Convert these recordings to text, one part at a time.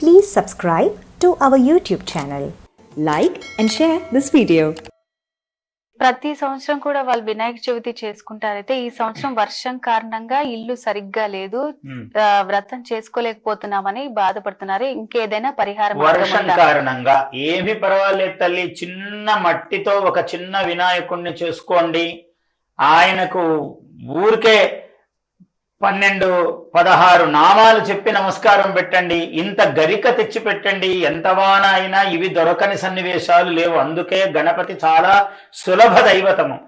Please subscribe to our YouTube channel. like and share this video. ప్రతి సంవత్సరం కూడా వాళ్ళు వినాయక చవితి చేసుకుంటారైతే ఈ సంవత్సరం వర్షం కారణంగా ఇల్లు సరిగ్గా లేదు వ్రతం చేసుకోలేకపోతున్నామని బాధపడుతున్నారు ఇంకేదైనా పరిహారం వర్షం? కారణంగా ఏమి పర్వాలేదు తల్లి చిన్న మట్టితో ఒక చిన్న వినాయకుడిని చేసుకోండి ఆయనకు ఊరికే పన్నెండు పదహారు నామాలు చెప్పి నమస్కారం పెట్టండి. ఇంత గరిక తెచ్చి పెట్టండి ఎంతవానైనా అయినా ఇవి దొరకని సన్నివేశాలు లేవు. అందుకే గణపతి చాలా సులభ దైవతము.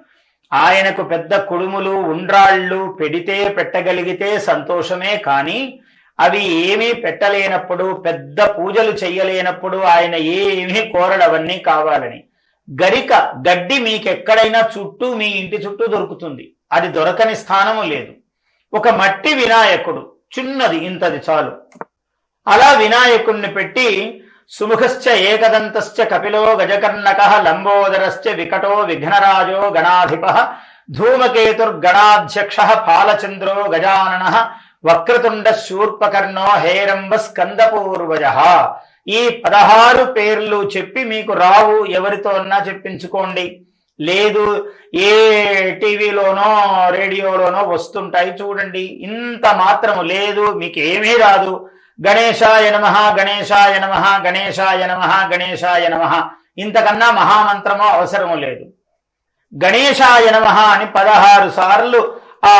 ఆయనకు పెద్ద కుడుములు ఉండ్రాళ్ళు పెడితే పెట్టగలిగితే సంతోషమే కానీ అవి ఏమీ పెట్టలేనప్పుడు పెద్ద పూజలు చెయ్యలేనప్పుడు ఆయన ఏమీ కోరడవన్నీ కావాలని. గరిక గడ్డి మీకెక్కడైనా చుట్టూ మీ ఇంటి చుట్టూ దొరుకుతుంది. అది దొరకని స్థానము లేదు. ఒక మట్టి వినాయకుడు చిన్నది ఇంతది చాలు. అలా వినాయకుణ్ణి పెట్టి సుముఖశ్చ ఏకదంతశ్చ కపిలో గజకర్ణక లంబోదరశ్చ వికటో విఘ్నరాజో గణాధిప ధూమకేతుర్గణాధ్యక్ష పాలచంద్రో గజానన వక్రతుండ శూర్పకర్ణో హేరంబ స్కందపూర్వజ. ఈ పదహారు పేర్లు చెప్పి మీకు రావు ఎవరితో అన్నా చెప్పించుకోండి. లేదు ఏ టీవీలోనో రేడియోలోనో వస్తుంటాయి చూడండి. ఇంత మాత్రము లేదు మీకు ఏమీ రాదు. గణేశాయ నమ గణేశాయ నమ గణేశాయ నమ గణేశాయ నమ. ఇంతకన్నా మహామంత్రము అవసరము లేదు. గణేశాయ నమ అని పదహారు సార్లు ఆ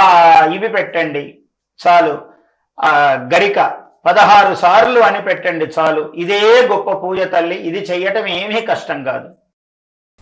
ఇవి పెట్టండి. చాలు. ఆ గరిక. పదహారు సార్లు అని పెట్టండి చాలు. ఇదే గొప్ప పూజ తల్లి. ఇది చెయ్యటం ఏమీ కష్టం కాదు.